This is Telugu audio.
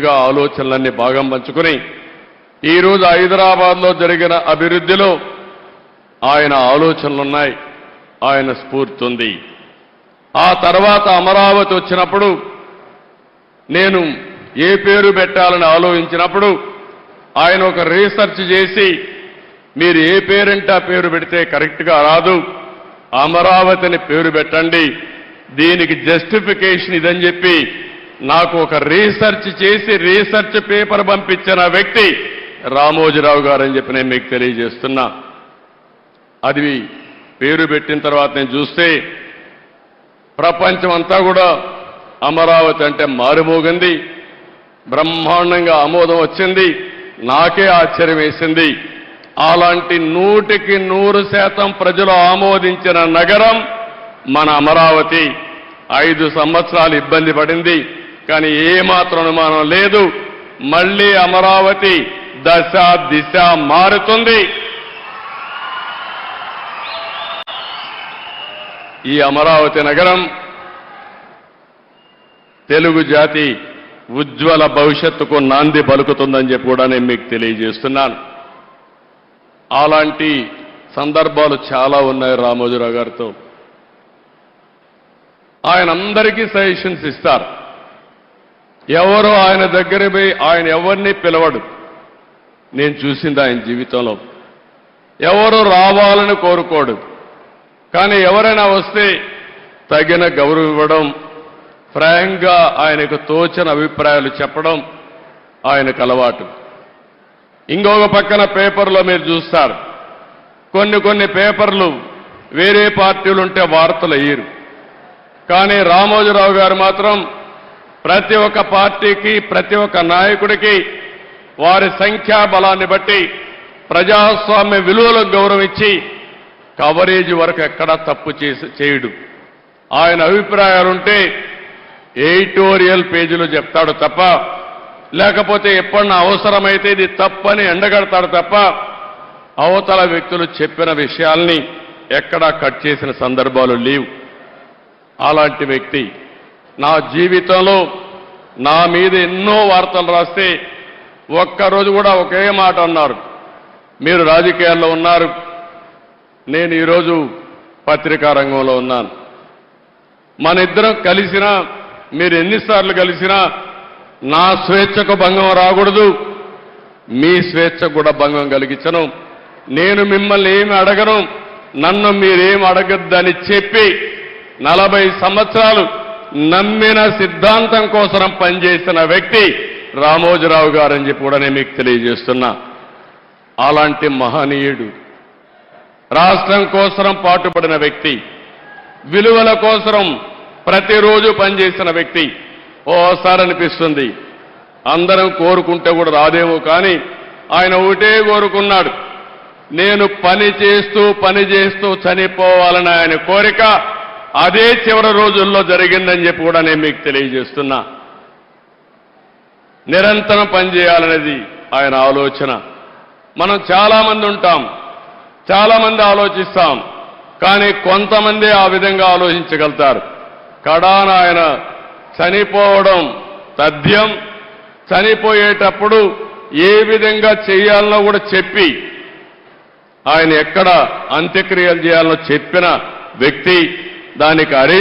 ఆలోచనలన్నీ భాగం పంచుకుని ఈరోజు హైదరాబాద్లో జరిగిన అభివృద్ధిలో ఆయన ఆలోచనలున్నాయి ఆయన స్ఫూర్తి ఉంది ఆ తర్వాత అమరావతి వచ్చినప్పుడు నేను ఏ పేరు పెట్టాలని ఆలోచించినప్పుడు ఆయన ఒక రీసెర్చ్ చేసి మీరు ఏ పేరంటే ఆ పేరు పెడితే కరెక్ట్గా రాదు అమరావతిని పేరు పెట్టండి దీనికి జస్టిఫికేషన్ ఇదని చెప్పి నాకు ఒక రీసెర్చ్ చేసి రీసెర్చ్ పేపర్ పంపించిన వ్యక్తి రామోజీరావు గారు అని చెప్పి నేను మీకు తెలియజేస్తున్నా. అది పేరు పెట్టిన తర్వాత నేను చూస్తే ప్రపంచం అంతా కూడా అమరావతి అంటే మారుమోగింది. బ్రహ్మాండంగా ఆమోదం వచ్చింది. నాకే ఆశ్చర్యం వేసింది. అలాంటి నూటికి నూరు శాతం ప్రజలు ఆమోదించిన నగరం మన అమరావతి. ఐదు సంవత్సరాలు ఇబ్బంది పడింది. కానీ ఏమాత్రం అనుమానం లేదు. మళ్ళీ అమరావతి దశ దిశ మారుతుంది. ఈ అమరావతి నగరం తెలుగు జాతి ఉజ్వల భవిష్యత్తుకు నాంది పలుకుతుందని చెప్పి కూడా నేను మీకు తెలియజేస్తున్నాను. అలాంటి సందర్భాలు చాలా ఉన్నాయి రామోజీరావు గారితో. ఆయన అందరికీ సజెషన్స్ ఇస్తారు. ఎవరు ఆయన దగ్గర పోయి ఆయన ఎవరిని పిలవడు. నేను చూసింది ఆయన జీవితంలో. ఎవరు రావాలని కోరుకోడు. కానీ ఎవరైనా వస్తే తగిన గౌరవం ఇవ్వడం ఫ్రాంక్గా ఆయనకు తోచిన అభిప్రాయాలు చెప్పడం ఆయనకు అలవాటు. ఇంకొక పక్కన పేపర్లో మీరు చూస్తారు. కొన్ని కొన్ని పేపర్లు వేరే పార్టీలుంటే వార్తలు అయ్యారు కానీ రామోజీరావు గారు మాత్రం ప్రతి ఒక్క పార్టీకి ప్రతి ఒక్క నాయకుడికి వారి సంఖ్యా బలాన్ని బట్టి ప్రజాస్వామ్య విలువలకు గౌరవించి కవరేజ్ వరకు ఎక్కడా తప్పు చేసి చేయడు. ఆయన అభిప్రాయాలుంటే ఎడిటోరియల్ పేజీలో చెప్తాడు తప్ప లేకపోతే ఎప్పుడన్నా అవసరమైతే ఇది తప్పని ఎండగడతాడు తప్ప అవతల వ్యక్తులు చెప్పిన విషయాల్ని ఎక్కడా కట్ చేసిన సందర్భాలు లేవు. అలాంటి వ్యక్తి నా జీవితంలో నా మీద ఎన్నో వార్తలు రాస్తే ఒక్కరోజు కూడా ఒకే మాట అన్నారు. మీరు రాజకీయాల్లో ఉన్నారు. నేను ఈరోజు పత్రికా రంగంలో ఉన్నాను. మన ఇద్దరం కలిసినా మీరు ఎన్నిసార్లు కలిసినా నా స్వేచ్ఛకు భంగం రాకూడదు. మీ స్వేచ్ఛకు కూడా భంగం కలిగించను. నేను మిమ్మల్ని ఏమి అడగను? నన్ను మీరేం అడగద్దని చెప్పి నలభై సంవత్సరాలు నమ్మిన సిద్ధాంతం కోసం పనిచేసిన వ్యక్తి రామోజీరావు గారని చెప్పి కూడా నేను మీకు తెలియజేస్తున్నా. అలాంటి మహనీయుడు రాష్ట్రం కోసం పాటుపడిన వ్యక్తి విలువల కోసం ప్రతిరోజు పనిచేసిన వ్యక్తి ఓసారి అనిపిస్తుంది. అందరం కోరుకుంటే కూడా రాదేమో కానీ ఆయన ఒకటే కోరుకున్నాడు. నేను పని చేస్తూ పని చేస్తూ చనిపోవాలని ఆయన కోరిక అదే చివరి రోజుల్లో జరిగిందని చెప్పి కూడా నేను మీకు తెలియజేస్తున్నా. నిరంతరం పనిచేయాలనేది ఆయన ఆలోచన. మనం చాలామంది ఉంటాం చాలామంది ఆలోచిస్తాం కానీ కొంతమంది ఆ విధంగా ఆలోచించగలుగుతారు. కడాన ఆయన చనిపోవడం తథ్యం. చనిపోయేటప్పుడు ఏ విధంగా చేయాలనో కూడా చెప్పి ఆయన ఎక్కడ అంత్యక్రియలు చేయాలనో చెప్పిన వ్యక్తి దానికి అరేంజ్